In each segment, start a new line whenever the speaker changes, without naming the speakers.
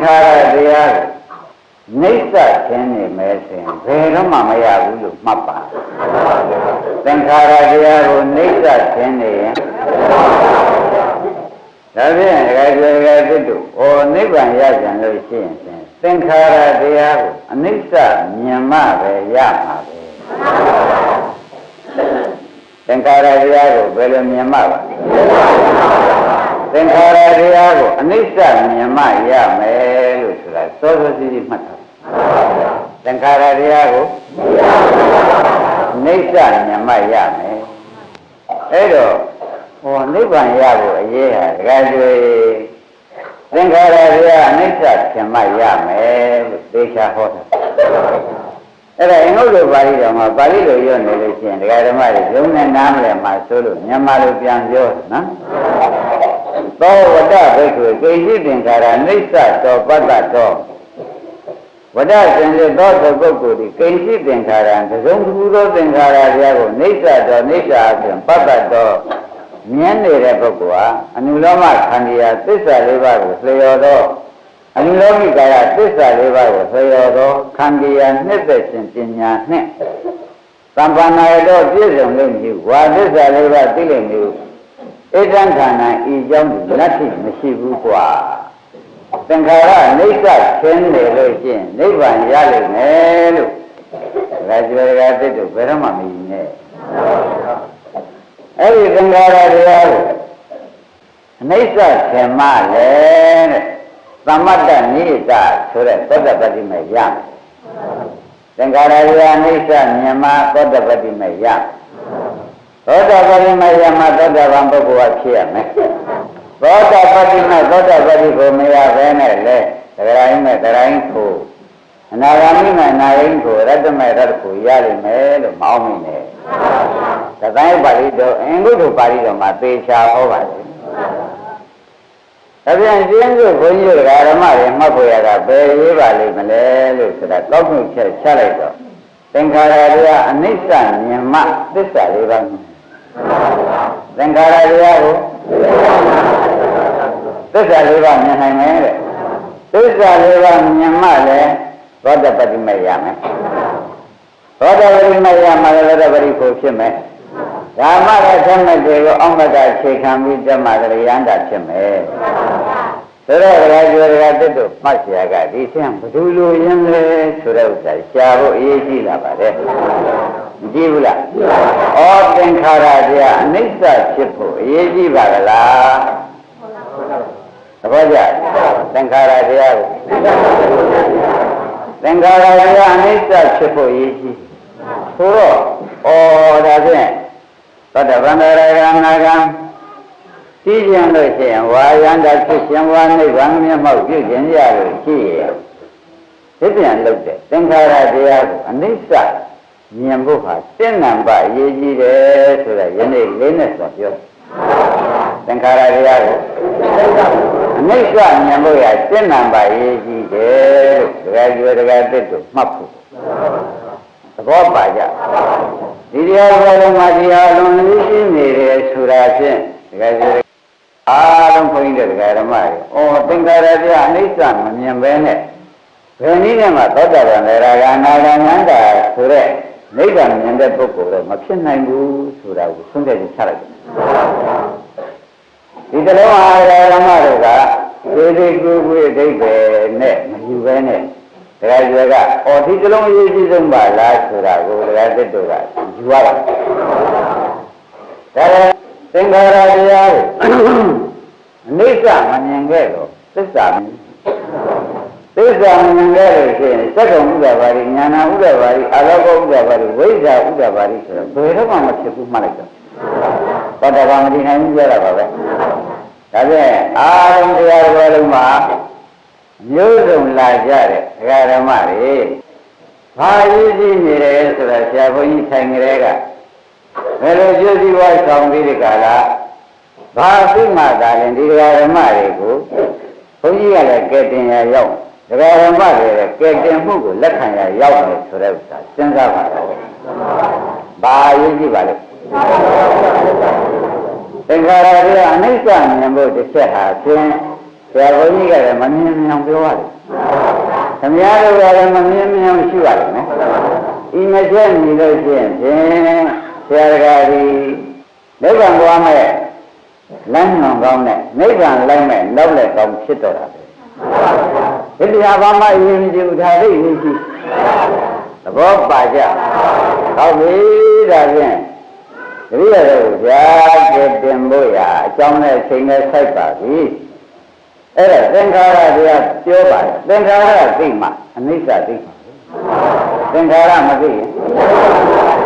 သင်္ခါရတရားကိုနှိစ္စခြင်းနေမယ်ဆိုရင်ဘယ်တော့မှမရဘူးလို့မှတ်ပါသင်္ခါရတရားကိုနှိစ္စခြင်းနေရင်ဒါဖြင့်ဒကာကျွယ်ဒကာသစ်တို့ဟောနိဗ္ဗာန်ရကြံလို့ရှိရင်ဖြင့်သင်္ခါရတရားကိုအနိစ္စမြင်မှပဲရမှာပဲသင်္ခါရတရားကိုဘယ်လိုမြင်မှပါ သင်္ခါရတရားကိုအနိစ္စမြင်မှရမယ်လို့ဆိုတာစောစောစီးစီးမှတ်ထားသင်္ခါရတရားကိုနိစ္စမြင်မှရမယ်အဲ့တော့ဟောနိဗ္ဗာန်ရဖို့အရေးဟာတကယ်ကျွေသင်္ခါရတရားအနိစ္စမြင်မှရမယ်လို့သေချာဟောတာအဲ့ဒါအင်္ဂုတ္တပါဠိတော်မှာပါဠိလိုရွတ်နေလို့ရှိရင်ဒကာဓမ္မတွေလုံးနဲ့နားမလဲမှာဆိုလို့မြန်မာလိုပြန်ပြောနော် သောဝတ္တဘိက္ခုကိဉ္စိသင်္ခါရနိစ္စတောပတ္တတောဝတ္တစင်စစ်သောသပုဂ္ဂိုလ်ဒီကိဉ္စိသင်္ခါရတစုံတစ်ခုသောသင်္ခါရတရားကိုနိစ္စတောနိစ္စအပြင်ပတ္တတောမြင်နေတဲ့ပုဂ္ဂိုလ်ဟာအနုလောမခန္ဒီယာသစ္စာလေးပါးကိုလျော်သောအနုလောမိကာယသစ္စာလေးပါးကိုလျော်သောခန္ဒီယာနှစ်သက်ခြင်းပညာနှင့်သံပါဏာရတော့ပြည့်စုံလို့မြူဝါသစ္စာလေးပါးသိလိမ့်မည် ဧကံခန္ဓာဤကြောင့်လက်ထိမရှိဘူးကွာသင်္ခါရအိဋ္ဌဆင်းနေလို့ချင်းနိဗ္ဗာန်ရလိမ့်မယ်လို့ဒါကြွယ်ကတိတို့ဘယ်တော့မှမယူနဲ့အဲ့ဒီသင်္ခါရတရားကိုအိဋ္ဌဆင်မလဲတဲ့သမတ္တနိဋ္ဌဆိုတဲ့သတ္တပတိမရမယ်သင်္ခါရတရားအိဋ္ဌမြင်မှာသတ္တပတိမရမယ် သောတာပတိမယမသောတာပန်ပုဂ္ဂိုလ်ကဖြစ်ရမယ်သောတာပတိမသောတာပတိကိုမရဘဲနဲ့လေတရားနဲ့တရားကိုအနာဂါမိနဲ့နာယိကိုရတ္တမေရတ္တကိုရလိမ့်မယ်လို့မအောင်မိနဲ့သတိုင်းပါဠိတော်အင်္ဂုတ္တပါဠိတော်မှာသေချာဟောပါတယ်ဒါပြန်ကျင်းစုဘုန်းကြီးတို့ဓမ္မတွေမှတ်ဖို့ရတာဘယ်ရေးပါလိမ့်မလဲလို့ဆိုတာကောက်မှုချက်ချလိုက်တော့သင်္ခါရတရားအနိစ္စမြင်မှသစ္စာလေးပါး သင်္ခါရတရားကိုသစ္စာလေးပါးမြင်နိုင်မယ်တဲ့သစ္စာလေးပါးမြင်မှလည်းသောတပတိမရမယ်သောတပတိမရမှလည်းသောတပတိကိုဖြစ်မယ်ဓမ္မရဲ့သမတ်တွေကိုအောက်မကခြေခံပြီးဓမ္မကရယန္တာဖြစ်မယ်ဆိုတော့ဒကာကျော်ဒကာတက်တို့မှတ်เสียကဒီဆင်းဘယ်သူလိုရင်းလဲဆိုတဲ့ဥစ္စာရှားဖို့အရေးကြီးလာပါတယ် မကြည့်ဘူးလားဩသင်္ခါရတရားအနိစ္စဖြစ်ဖို့အရေးကြီးပါလားသဘောကျသင်္ခါရတရားကိုသင်္ခါရတရားအနိစ္စဖြစ်ဖို့အရေးကြီးဆိုတော့ဩဒါဖြင့်သတ္တဗန္ဒရကနာကံသိကျင်လို့ရှိရင်ဝါယန္တာဖြစ်ခြင်းဝါနိဗ္ဗာန်မျက်မှောက်ပြုခြင်းရလို့ရှိရင်သိပြန်လုပ်တဲ့သင်္ခါရတရားကိုအနိစ္စ မြင်ဖို့ဟာတင့်နံပါအရေးကြီးတယ်ဆိုတာယနေ့လေးနဲ့ဆိုပြောသင်္ခါရတရားကိုအနိစ္စမြင်ဖို့ရတင့်နံပါအရေးကြီးတယ်လို့ဒကာကျွယ်ဒကာတစ်တို့မှတ်ဖို့သဘောပါကြဒီတရားဘောလုံးမှာတရားလုံးလေးရှိနေတယ်ဆိုတာဖြင့်ဒကာကျွယ်အားလုံးခွင့်တဲ့ဒကာဓမ္မတွေ။အော်သင်္ကာရတရားအနိစ္စမမြင်ပဲနဲ့ဘယ်နည်းနဲ့မှသောတာပန်လေရာဂအနာဂံန္တာဆိုတဲ့ နိဗ္ဗာန်မြင်တဲ့ပုဂ္ဂိုလ်တော့မဖြစ်နိုင်ဘူးဆိုတာကိုသုံးသပ်ချလိုက်တယ်။ဒီတလုံးအားဓမ္မတွေကသေသေးကိုယ်ကိုယ်အဓိပ္ပာယ်နဲ့မယူပဲနဲ့ဒကာကျွယ်ကအော်ဒီတလုံးအရေးကြီးဆုံးပါလားဆိုတာကိုဒကာသစ်တို့ကယူရတာ။ဒါလည်းသင်္ခါရတရားကိုအနိစ္စမမြင်ခဲ့တော့သစ္စာမြင် သစ္စာမြင်ခဲ့လို့ရှိရင်သက္ကုံဥဒ္ဒဘာရိညာနာဥဒ္ဒဘာရိအာလောကဥဒ္ဒဘာရိဝိဇ္ဇာဥဒ္ဒဘာရိဆိုတော့ဘယ်တော့မှမဖြစ်ဘူးမှတ်လိုက်တော့သောတာပန်မဒီနိုင်ဘူးပြောတာပါပဲဒါဖြင့်အာရုံတရားတော်လုံးမှာမျိုးစုံလာကြတဲ့ဒကာဓမ္မတွေဘာရည်ကြည့်နေတယ်ဆိုတာဆရာဘုန်းကြီးထိုင်ကြတဲ့ကဘယ်လိုကျိုးစီးပွားဆောင်ပြီးဒီကလာဘာသိမှသာရင်ဒီဒကာဓမ္မတွေကိုဘုန်းကြီးကလည်းကဲတင်ရရောက် ဒကာဓမ္မတွေလည်းကဲတင်မှုကိုလက်ခံရရောက်တယ်ဆိုတဲ့ဥစ္စာစဉ်းစားပါတော့ဘာရည်ကြည့်ပါလဲသင်္ခါရတွေအနိစ္စမြင်ဖို့တစ်ချက်ဟာဖြင့်ဆရာဘုန်းကြီးကလည်းမမြင်မြင်ပြောရတယ်ခမည်းတော်ကလည်းမမြင်မြင်ရှိရတယ်နော်ဤမချက်ညီလို့ရှိရင်ဖြင့်ဆရာတကာဒီနိဗ္ဗာန်သွားမဲ့လမ်းညွန်ကောင်းတဲ့နိဗ္ဗာန်လိုက်မဲ့နောက်လက်ကောင်းဖြစ်တော့တာပဲ ဒီတရားဘာမှအရင်ကြည့်ဒါလေးရေးကြည့်သဘောပါကြဟုတ်ပြီဒါဖြင့်တတိယတော့ဗျာကဲတင်ဖို့ရအကြောင်းနဲ့အချိန်နဲ့စိုက်ပါပြီအဲ့ဒါသင်္ခါရတရားပြောပါတယ်သင်္ခါရသိမှအနိစ္စသိမှသင်္ခါရမသိရင်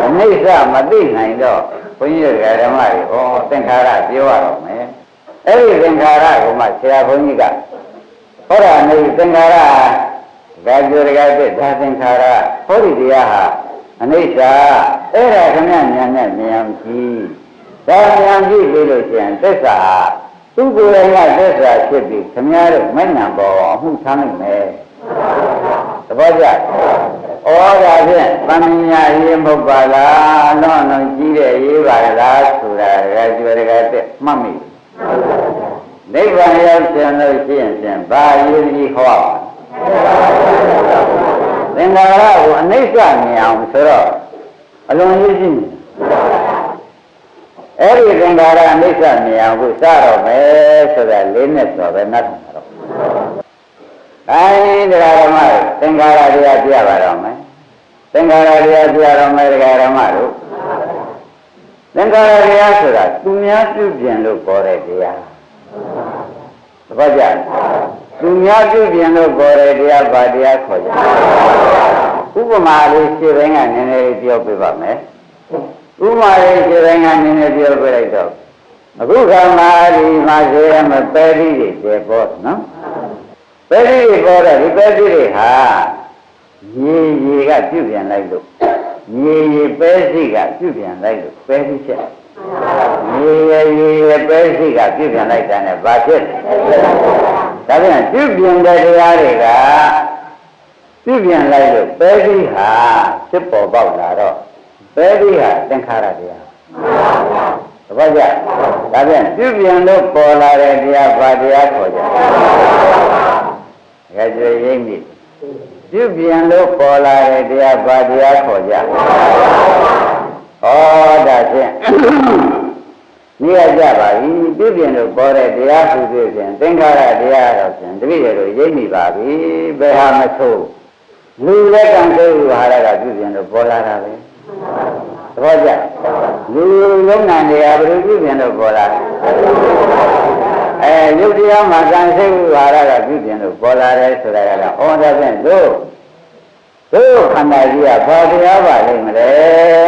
အနိစ္စမသိနိုင်တော့ဘုန်းကြီးတို့ဓမ္မတွေဩသင်္ခါရပြောရတော့မယ်အဲ့ဒီသင်္ခါရကိုမှဆရာဘုန်းကြီးက ဟောတာနေသင်္ခါရဒါကြိုတကယ်ဖြစ်ဒါသင်္ခါရဟောဒီတရားဟာအနိစ္စအဲ့ဒါခဏဉာဏ်နဲ့ဉာဏ်ကြည့်ဒါဉာဏ်ကြည့်ပြီးလို့ရှိရင်သစ္စာသူကိုယ်တိုင်ကသစ္စာဖြစ်ပြီးခမည်းတော်မဉ္ဇဏ်ပေါ်အမှုထားနိုင်မယ်သဘောကျဩဒါဖြင့်သံဉာရေးမဟုတ်ပါလားလွန်လွန်ကြီးတဲ့ရေးပါလားဆိုတာကကြွယ်တကတဲ့မှတ်မိ နိဗ္ဗာန်ရောက်ရှင်လို့ရှိရင်ဖြင့်ဘာရေးကြီးဟောသင်္ခါရကိုအနိစ္စမြင်အောင်ဆိုတော့အလွန်ရေးကြည့်အဲ့ဒီသင်္ခါရအနိစ္စမြင်အောင်ကိုစတော့မယ်ဆိုတာလေးနဲ့ဆိုပဲနှတ်မှာတော့အဲဒီတရားဓမ္မသင်္ခါရတရားပြပါတော့မယ်သင်္ခါရတရားပြတော့မယ်တရားဓမ္မတို့သင်္ခါရတရားဆိုတာသူများပြုပြင်လို့ပေါ်တဲ့တရား သဘောကျသူများပြုပြင်လို့ပေါ်တဲ့တရားဘာတရားခေါ်ကြဥပမာလေးရှင်းပိုင်းကနည်းနည်းလေးပြောပြပါမယ်ဥပမာလေးရှင်းပိုင်းကနည်းနည်းပြောပြလိုက်တော့အခုခါမှာဒီမှာဇေယမပဲတိတွေကျေပေါ်နော်ပဲတိတွေပေါ်တော့ဒီပဲတိတွေဟာရေရေကပြုပြင်လိုက်လို့ရေရေပဲစီကပြုပြင်လိုက်လို့ပဲစီချက် ရေရေရေပဲစီကပြုပြင်လိုက်တာနဲ့ဘာဖြစ်ဒါပြန်ပြုပြင်တဲ့တရားတွေကပြုပြင်လိုက်လို့ပဲစီဟာဖြစ်ပေါ်ပေါက်လာတော့ပဲစီဟာသင်္ခါရတရားသဘောကျဒါပြန်ပြုပြင်လို့ပေါ်လာတဲ့တရားဘာတရားခေါ်ကြလဲကြွေရိမ့်ပြီပြုပြင်လို့ပေါ်လာတဲ့တရားဘာတရားခေါ်ကြဩဒါဖြင့်နေရကြပါ ပြီပြုပြင်လို့ပေါ်တဲ့တရားသူတွေဖြင့်သင်္ခါရတရားတော့ဖြင့်တပည့်တို့ရိပ်မိပါပြီဘယ်ဟာမဆိုးလူလက်ကံတွေးဟာရကပြုပြင်လို့ပေါ်လာတာပဲသဘောကျလူလုံးနံတရားဘယ်လိုပြုပြင်လို့ပေါ်လာအဲရုပ်တရားမှာကံစိတ်ဝါရကပြုပြင်လို့ပေါ်လာတယ်ဆိုတာကတော့ဩဒါဖြင့်တို့ တို့ခန္ဓာကြီးကဘာတရားပါလိမ့်မလဲ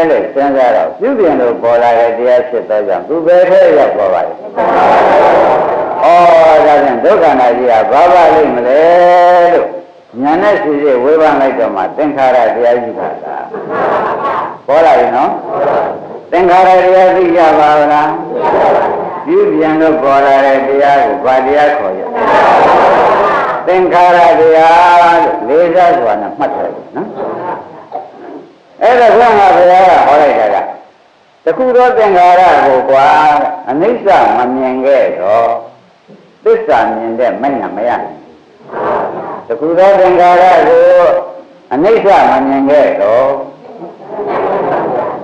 လို့စဉ်းစားတော့ပြုပြင်လို့ပေါ်လာတဲ့တရားဖြစ်သောကြောင့်သူပဲထဲရောက်ပေါ်ပါလေ။ဩဒါဖြင့်ဒုက္ခနာကြီးကဘာပါလိမ့်မလဲလို့ညာနဲ့စီစီဝေဖန်လိုက်တော့မှသင်္ခါရတရားကြီးပါလား။ပေါ်လာပြီနော်။သင်္ခါရတရားသိကြပါလား။ပြုပြင်လို့ပေါ်လာတဲ့တရားကိုဘာတရားခေါ်ရလဲ။ သင်္ခါရတရားလို့လေးစားစွာနဲ့မှတ်တယ်နော်အဲ့ဒါကငါဘုရားကဟောလိုက်တာကတခုသောသင်္ခါရကိုကွာအနိစ္စမမြင်ခဲ့တော့သစ္စာမြင်တဲ့မဉ္ဇဏ်မရနိုင်တခုသောသင်္ခါရကိုအနိစ္စမမြင်ခဲ့တော့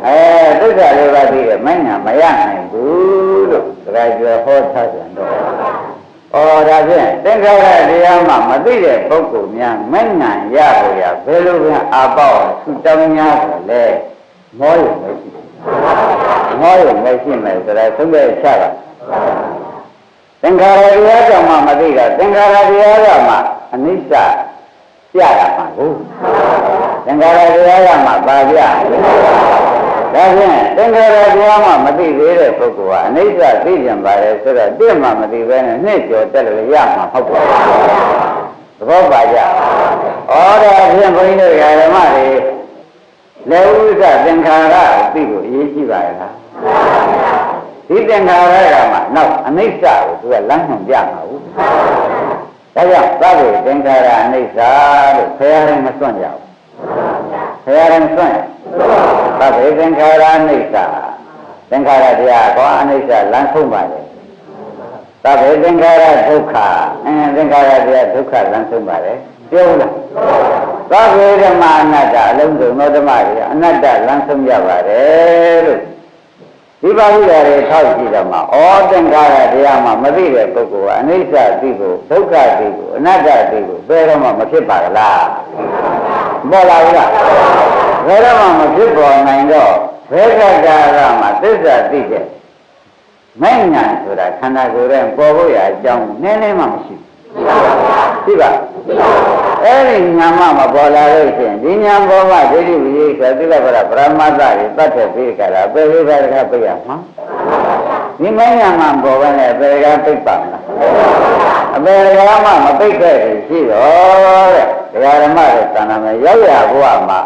အဲသစ္စာလေးပါးသိတဲ့မဉ္ဇဏ်မရနိုင်ဘူးလို့ဒါကြွယ်ဟောထားပြန်တော့ ဩဒါဖြင့်သင်္ခါရတရားမှမသိတဲ့ပုဂ္ဂိုလ်များမဉ္ဇဏ်ရဖို့ရဘယ်လိုပြန်အာပေါ့သူတောင်းများဆိုလဲမောရုံမရှိမောရုံမရှိမယ်ဆိုတာသုံးပဲချတာသင်္ခါရတရားကြောင့်မှမသိတာသင်္ခါရတရားကမှအနိစ္စပြရမှာကိုသင်္ခါရတရားကမှပါပြ ဒါဖြင့်သင်္ခါရတရားမှမသိသေးတဲ့ပုဂ္ဂိုလ်ကအနိစ္စသိကြပါတယ်ဆိုတော့တင့်မှမသိဘဲနဲ့နှစ်ကျော်တက်လို့ရမှာဟုတ်ပါဘူးသဘောပါကြဩဒါဖြင့်ဘုန်းကြီးတို့ဓမ္မတွေလက်ဥစ္စာသင်္ခါရကိုသိဖို့အရေးကြီးပါရဲ့လားဒီသင်္ခါရကမှနောက်အနိစ္စကိုသူကလမ်းမှန်ပြမှာဘူးဒါကြောင့်သဗ္ဗေသင်္ခါရအနိစ္စလို့ဆရာရင်မစွန့်ကြဘူး ဆရာရင်စွန့်သဗ္ဗေသင်္ခါရအနိစ္စသင်္ခါရတရားကောအနိစ္စလမ်းဆုံးပါလေသဗ္ဗေသင်္ခါရဒုက္ခအင်းသင်္ခါရတရားဒုက္ခလမ်းဆုံးပါလေပြောလားသဗ္ဗေဓမ္မအနတ္တအလုံးစုံသောဓမ္မတွေအနတ္တလမ်းဆုံးရပါတယ်လို့ဒီပါဠိတော်တွေထောက်ကြည့်တော့မှဩသင်္ခါရတရားမှမသိတဲ့ပုဂ္ဂိုလ်ကအနိစ္စသိကိုဒုက္ခသိကိုအနတ္တသိကိုဘယ်တော့မှမဖြစ်ပါကလား ပေါ်လာဘူးလားဘယ်တော့မှမဖြစ်ပေါ်နိုင်တော့ဘယ်ကတာရမှာသစ္စာသိတဲ့မဲ့ညာဆိုတာခန္ဓာကိုယ်ရဲ့ပေါ်ဖို့ရအကြောင်းနည်းနည်းမှမရှိဘူးသိပါအဲ့ဒီညာမမပေါ်လာလို့ရှိရင်ဒီညာပေါ်မှာဒိဋ္ဌိဝိရိယသတိလပရပရမတ္တတွေတတ်တဲ့ပြီးကြတာပဲဝိပါဒကပြရမှာဒီမဲ့ညာမပေါ်ပဲနဲ့ပေကပိတ်ပါမလားအပေကမှမပိတ်ခဲ့ဘူးရှိတော့တဲ့ ဒကာဓမ္မတွေသံဃာမယ်ရောက်ရဘုရားမှာ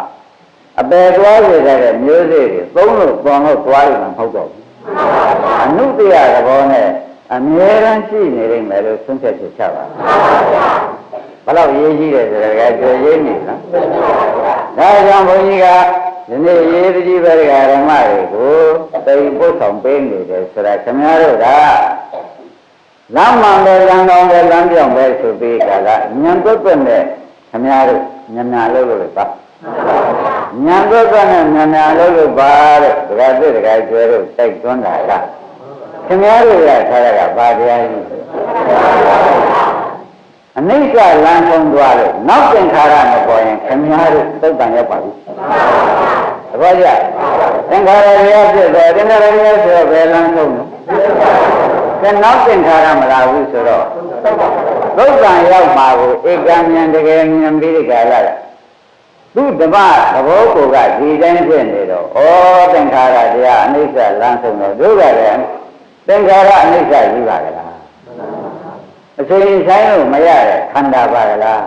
အပေသွားစေတဲ့မျိုးစေ့တွေသုံးလို့ပေါ်လို့သွားရမှာမဟုတ်တော့ဘူးအနုတ္တရသဘောနဲ့အမြဲတမ်းရှိနေလိမ့်မယ်လို့ဆုံးဖြတ်ချက်ချပါဘယ်လောက်ရေးကြီးတယ်ဆိုတော့ကြွေရေးနေလားဒါကြောင့်ဘုန်းကြီးကဒီနေ့ရေးတကြီးပဲဓမ္မတွေကိုတိမ်ပို့ဆောင်ပေးနေတယ်ဆိုတာခင်ဗျားတို့ကလမ်းမှန်ပဲလမ်းကောင်းပဲလမ်းပြောင်းပဲဆိုပြီးကလာညံတွတ်တွတ်နဲ့ ခင်ဗျားတို့ညနာလို့လို့ပါညံတွတ်တွတ်နဲ့ညနာလို့လို့ပါတဲ့ဒကာသစ်ဒကာကျွဲတို့တိုက်တွန်းတာကခင်ဗျားတို့ရထားတာကဘာတရားကြီးအနိစ္စလမ်းဆုံးသွားလို့နောက်သင်္ခါရမပေါ်ရင်ခင်ဗျားတို့သုတ်တန်ရောက်ပါဘူးသဘောကျသင်္ခါရတရားဖြစ်တယ်သင်္ခါရတရားဆိုတော့ဘယ်လမ်းဆုံးလဲ ကဲနောက်သင်္ခါရမလာဘူးဆိုတော့သုတ်တန်ရောက်မှာကိုဧကံဉာဏ်တကယ်ဉာဏ်ပြီးဒီကလာသူဓမ္မသဘောကိုကဒီတိုင်းဖြစ်နေတော့ဩသင်္ခါရတရားအနိစ္စလမ်းဆုံးတော့တို့ကလည်းသင်္ခါရအနိစ္စကြီးပါကလားအချိန်ဆိုင်လို့မရတဲ့ခန္ဓာပါကလား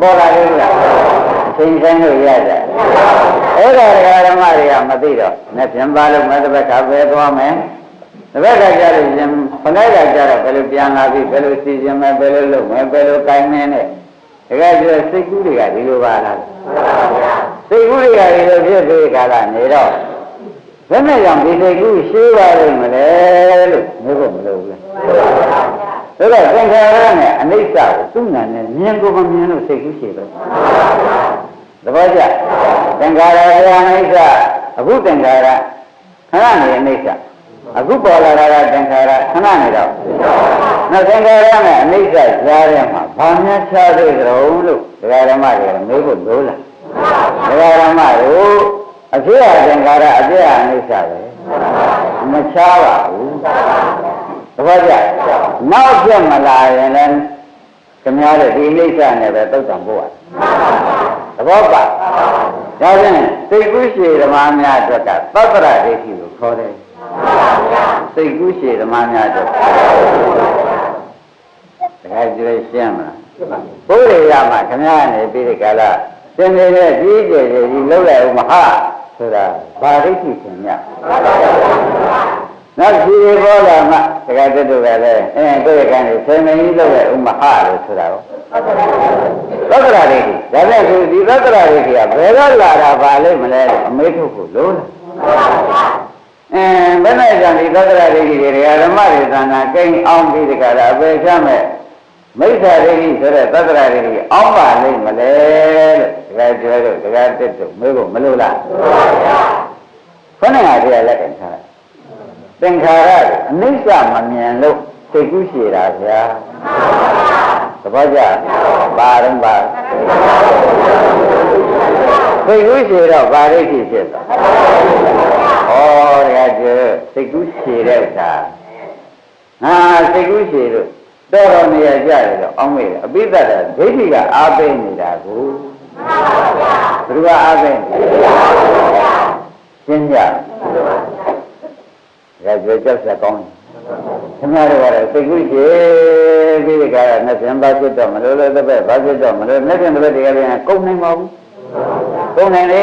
ပေါ်လာလို့လားအချိန်ဆိုင်လို့ရတယ်အဲ့ဒါတရားဓမ္မတွေကမသိတော့နဲ့ပြန်ပါလို့မဲ့တစ်ဘက်ကပဲသွားမယ် တစ်ဘက်ကကြလို့ရှင်ခဏကကြတော့ဘယ်လိုပြန်လာပြီဘယ်လိုစီစဉ်မယ်ဘယ်လိုလုပ်မယ်ဘယ်လိုကိုင်းနေနဲ့တကယ်ကျစိတ်ကူးတွေကဒီလိုပါလားစိတ်ကူးတွေကဒီလိုဖြစ်ပြီးကာလနေတော့ဘယ်နဲ့ကြောင့်ဒီစိတ်ကူးရှိပါလိမ့်မလဲလို့မျိုးဖို့မလိုဘူးလားဒါတော့သင်္ခါရနဲ့အနိစ္စကိုသူ့နာနဲ့မြင်ကိုမမြင်လို့စိတ်ကူးရှိတယ်သဘောကျသင်္ခါရကအနိစ္စအခုသင်္ခါရခဏနေအနိစ္စ အခုပေါ်လာတာကသင်္ခါရခဏနေတော့နောက်သင်္ခါရနဲ့အနိစ္စကြားထဲမှာဘာများခြားသေးကြုံလို့ဒကာဓမ္မတွေမေးဖို့လိုလားဒကာဓမ္မတို့အဖြစ်အသင်္ခါရအပြည့်အနိစ္စပဲမခြားပါဘူးသဘောကျနောက်ပြတ်မလာရင်လည်းခင်ဗျားတို့ဒီအိဋ္ဌနဲ့ပဲတုတ်တံပို့ရတယ်သဘောပါဒါဖြင့်စိတ်ကူးရှည်ဓမ္မများအတွက်ကသတ္တရဒိဋ္ဌိကိုခေါ်တယ် စိတ်ကူးရှည်ဓမ္မများအတွက်တခါကြည့်ရှင်းမလားဘုရားရမှာခင်ဗျားနေပြီးဒီကလာသင်နေတဲ့ကြီးကျယ်ကြီးလှုပ်လိုက်ဦးမဟာဆိုတာဘာဒိဋ္ဌိရှင်ညနောက်ရှိရပေါ်လာမှတခါတည်းတို့ကလည်းအဲကိုယ့်ရဲ့ကံကိုဆယ်မင်းကြီးလှုပ်လိုက်ဦးမဟာလို့ဆိုတာကိုသတ္တရာဒိဋ္ဌိဒါနဲ့ဆိုဒီသတ္တရာဒိဋ္ဌိကဘယ်တော့လာတာပါလိမ့်မလဲအမေထုတ်ဖို့လို့လား အဲဘယ်နဲ့ကြောင့်ဒီသတ္တရာဒိဋ္ဌိတွေဓမ္မတွေသံဃာကိန်းအောင်ပြီးတကရာအပေချမဲ့မိစ္ဆာဒိဋ္ဌိဆိုတဲ့သတ္တရာဒိဋ္ဌိအောင်းပါလိမ့်မလဲလို့တကယ်ပြောလို့တကယ်တက်တို့မေးဖို့မလိုလားခொနဲ့ကတရားလက်ခံထားသင်္ခါရအနိစ္စမမြင်လို့သိကုရှိတာဗျာသဘောကျပါရင်ပါသိကုရှိတော့ဗာရိတ်ဖြစ်ဖြစ်သွား ဩတကယ်ကျသိကုရှိတဲ့ဥစ္စာဟာသိကုရှိလို့တော်တော်နေရကြတယ်တော့အောင်းမေးတယ်အပိသက်တဲ့ဒိဋ္ဌိကအားပေးနေတာကိုဘယ်သူကအားပေးနေရှင်းကြဒါကြွကြောက်ဆက်ကောင်းတယ်ခင်ဗျားတို့ကတော့စိတ်ကူးရှိပြီးဒီကရနဲ့ပြန်ပါဖြစ်တော့မလို့လို့တစ်ပတ်ပါဖြစ်တော့မလို့နဲ့ပြန်တစ်ပတ်တကယ်ပြန်ကုန်နိုင်ပါဘူးကုန်နိုင်လေ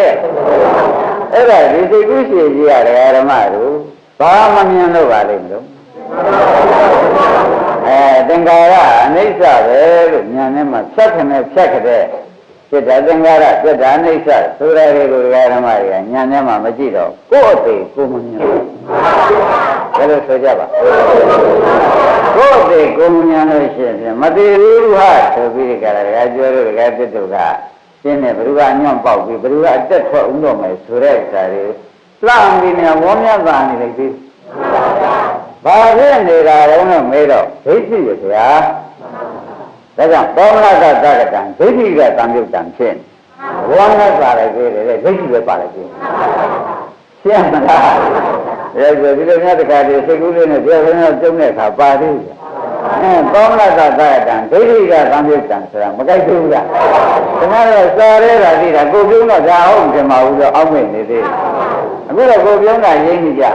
အဲ့ဒါဒီစိတ်ကူးရှင်ကြီးရတယ်ဓမ္မတို့ဘာမမြင်လို့ပါလိမ့်မလို့အဲသင်္ခါရအနိစ္စပဲလို့ဉာဏ်နဲ့မှဖြတ်ခနဲ့ဖြတ်ခတဲ့စိတ်ဓာတ်သင်္ခါရစိတ်ဓာတ်အနိစ္စဆိုရတဲ့ကိုယ်ဓမ္မတွေကဉာဏ်နဲ့မှမကြည့်တော့ကိုယ့်အသေးကိုယ်မမြင်ဘူးဘယ်လိုဆိုကြပါကိုယ့်အသေးကိုယ်မမြင်လို့ရှိရင်မတည်ဘူးဟာဆိုပြီးကြတာကကြွယ်လို့ကတိတုက ရှင်းတယ်ဘ누구ကညွန့်ပေါက်ပြီးဘ누구ကအတက်ထွက်ဦးတော့မယ်ဆိုတဲ့ဥစ္စာတွေလှမ်းပြီးနေဝေါမြတ်ပါနေလိုက်ပြီဘာဖြစ်နေတာလဲတော့မေးတော့ဒိဋ္ဌိရဗျာဒါကြောင့်သောမနတသကတံဒိဋ္ဌိကတံမြုတ်တံဖြစ်ဝေါမြတ်ပါလိုက်ပြီလေဒိဋ္ဌိပဲပါလိုက်ပြီရှင်းမလားဒါဆိုဒီလိုများတခါတည်းစိတ်ကူးလေးနဲ့ပြောင်းပြောင်းကျုံတဲ့အခါပါသေးတယ် အဲသောမနတသကတံဒိဋ္ဌိကတံမြုတ်တံဆိုတာမကြိုက်ဘူးလားဒီမှာတော့စာရဲတာသိတာကိုပြုံးတော့ဒါဟုတ်တယ်မဟုတ်တော့အောက်မေ့နေသေးတယ်အခုတော့ကိုပြုံးတာရင်းနေကြ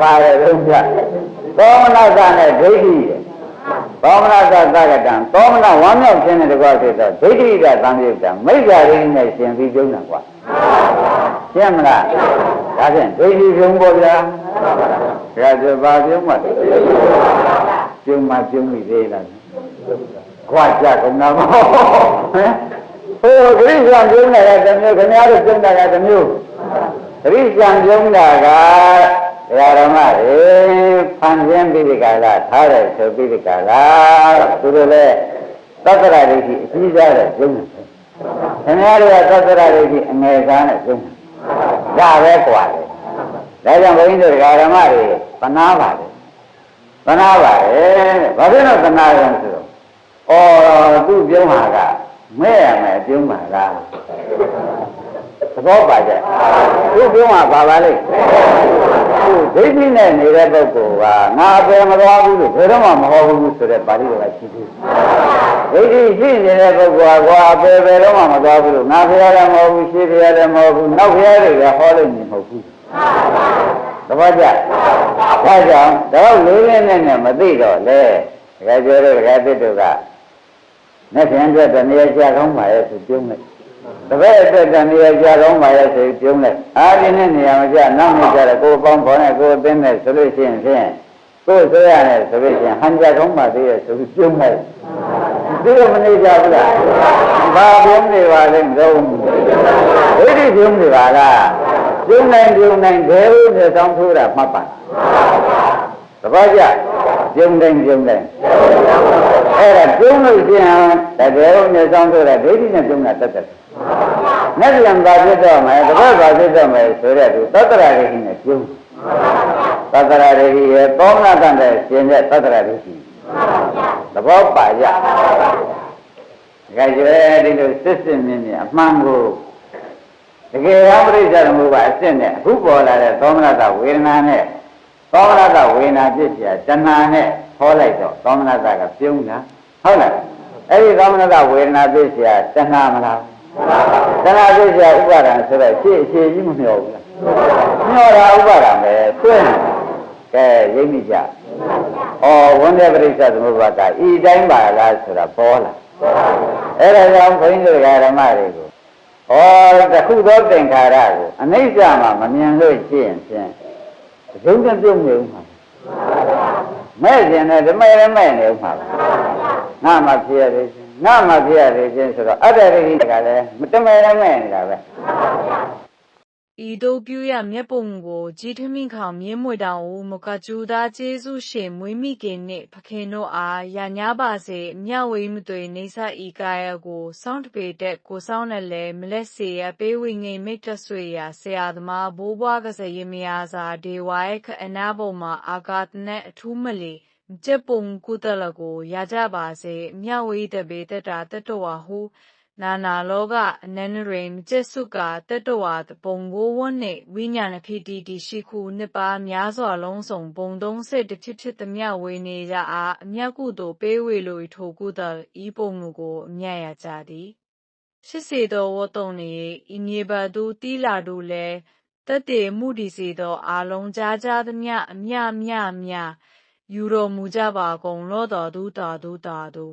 ပါတယ်လုံးကြသောမနတနဲ့ဒိဋ္ဌိသောမနတသကတံသောမနဝမ်းမြောက်ခြင်းနဲ့တကွာဖြစ်တော့ဒိဋ္ဌိကသံယုတ်တံမိစ္ဆာရင်းနဲ့ရှင်ပြီးပြုံးတာကွာရှင်းမလားဒါဖြင့်ဒိဋ္ဌိပြုံးပေါ်ဗျာဒါဆိုဘာပြုံးမှ ပြုံးမှပြုံးပြီသေးလားခွာကြကုန်တာမဟုတ်ဟမ်ဟိုဂရိကံပြုံးတာကတစ်မျိုးခင်ဗျားတို့ပြုံးတာကတစ်မျိုးဂရိကံပြုံးတာကဒကာဓမ္မတွေဖန်ဆင်းပြီးဒီကလာထားတယ်ဆိုပြီးဒီကလာသူတို့လည်းသတ္တရဒိဋ္ဌိအကြီးစားတဲ့ပြုံးတယ်ခင်ဗျားတို့ကသတ္တရဒိဋ္ဌိအငယ်စားနဲ့ပြုံးတယ်ဒါပဲกว่าလေဒါကြောင့်ဘုန်းကြီးတို့ဒကာဓမ္မတွေပနာပါတယ် ပနာပါတယ်ဘာဖြစ်လို့ပနာရံဆိုတော့ဩသူပြုံးမှာကမဲ့ရမယ်ပြုံးမှာလားသဘောပါကြသူပြုံးမှာပါပါလိမ့်သူဒိဋ္ဌိနဲ့နေတဲ့ပုဂ္ဂိုလ်ကငါအပယ်မသွားဘူးလို့ဘယ်တော့မှမဟောဘူးဆိုတဲ့ပါဠိတော်ကရှိသေးတယ်ဒိဋ္ဌိရှိနေတဲ့ပုဂ္ဂိုလ်ကကွာအပယ်ဘယ်တော့မှမသွားဘူးလို့ငါဖရားလည်းမဟုတ်ဘူးရှေးဖရားလည်းမဟုတ်ဘူးနောက်ဖရားတွေလည်းဟောလို့နေမဟုတ်ဘူး သဘောကျဒါကြောင့်တော့လေးလေးနဲ့နဲ့မသိတော့လေတကယ်ပြောလို့တကယ်သိတော့ကနဲ့ပြန်အတွက်တနည်းကြာကောင်းပါရဲ့သူပြုံးလိုက်တပည့်အတွက်တနည်းကြာကောင်းပါရဲ့ဆိုပြုံးလိုက်အားဒီနဲ့နေရာမကျနောက်နေကြတယ်ကိုယ်ပေါင်းပေါ်နဲ့ကိုယ်အသိနဲ့ဆိုလို့ရှိရင်ဖြင့်ကိုယ်ဆိုရတယ်ဆိုလို့ရှိရင်ဟန်ကြကောင်းပါသေးရဲ့ဆိုပြီးပြုံးလိုက်ဒီလိုမနေကြဘူးလားဘာပြုံးနေပါလဲမတော့ဒိဋ္ဌိပြုံးနေပါလား ပြုံးနိုင်ပြုံးနိုင်ဘယ်လိုနဲ့တောင်းထိုးတာမှတ်ပါသဘောကျပြုံးတိုင်းပြုံးတိုင်းအဲ့ဒါပြုံးလို့ရှိရင်တကယ်လို့မြေဆောင်ထိုးတာဒိဋ္ဌိနဲ့ပြုံးတာတတ်တယ်နဲ့ပြန်ပါဖြစ်တော့မယ်တပတ်ပါဖြစ်တော့မယ်ဆိုတဲ့သူသတ္တရာဒိဋ္ဌိနဲ့ပြုံးသတ္တရာဒိဋ္ဌိရဲ့သောမနာတန်တဲ့ရှင်တဲ့သတ္တရာဒိဋ္ဌိသဘောပါကြ။ဒါကြွယ်ဒီလိုစစ်စစ်မြင့်မြင့်အမှန်ကို တကယ်ရောပရိစ္ဆေဓမ္မုပ္ပါအစစ်နဲ့အခုပေါ်လာတဲ့သောမနတဝေဒနာနဲ့သောမနတဝေဒနာဖြစ်ပြတဏှာနဲ့ခေါ်လိုက်တော့သောမနတကပြုံးတာဟုတ်လားအဲ့ဒီသောမနတဝေဒနာဖြစ်ပြတဏှာမလားတဏှာဖြစ်ပြဥပါဒံဆိုတော့ရှေ့အခြေကြီးမမျောဘူးလားမျောတာဥပါဒံပဲတွဲကဲရိပ်မိကြဩဝန်တဲ့ပရိစ္ဆေသမုပ္ပါကဤတိုင်းပါလားဆိုတာပေါ်လာအဲ့ဒါကြောင့်ဘုန်းကြီးတို့ဓမ္မတွေကို ဩတခုသောသင်္ခါရကိုအနိစ္စမှာမမြင်လို့ရှိရင်ဖြင့်ဒုံနဲ့ပြုံးနေဦးမှာမဲ့ခြင်းနဲ့ဓမ္မရမဲ့နေဦးမှာငါမှဖြစ်ရတယ်ငါမှဖြစ်ရတယ်ချင်းဆိုတော့အတ္တရိဋ္ဌကလည်းမတမဲရမဲ့နေတာပဲ
ဤတို့ပြုရမျက်ပုံကိုကြည်ထမင်းခေါင်မြင်းမွေတောင်ဦးမကကျူသားကျေးဇူးရှင်မွေးမိခင်နှင့်ဖခင်တို့အားရညာပါစေမြဝေမသွေနေဆဤကာယကိုစောင့်တပေတက်ကိုစောင့်နဲ့လဲမလက်စေရပေးဝိငိမိတ်တဆွေရာဆရာသမားဘိုးဘွားကစရင်မယာစာဒေဝိုင်ခအနာဘုံမှာအာကာသနဲ့အထူးမလီကျက်ပုံကုတလကိုရကြပါစေမြဝေတပေတက်တာတတဝဟု နာနာလောကအနန္တရိမကျက်စုကတတဝါပုံကိုဝတ်နှင့်ဝိညာဏဖြစ်တီတီရှိခုနှစ်ပါးများစွာလုံးစုံပုံသုံးစစ်တစ်ဖြစ်ဖြစ်သမျှဝေနေကြအားအမြတ်ကုသိုလ်ပေးဝေလိုထိုကုသဤပုံမူကိုအမြတ်ရကြသည်ရှိစေသောဝတ္တုံနေဤမြေဘသူတီလာတို့လဲတက်တေမှုဒီစေသောအာလုံးကြားကြားသမျှအမြမြမြယူတော်မူကြပါကုန်လောတော်သူတော်သူတော်သူ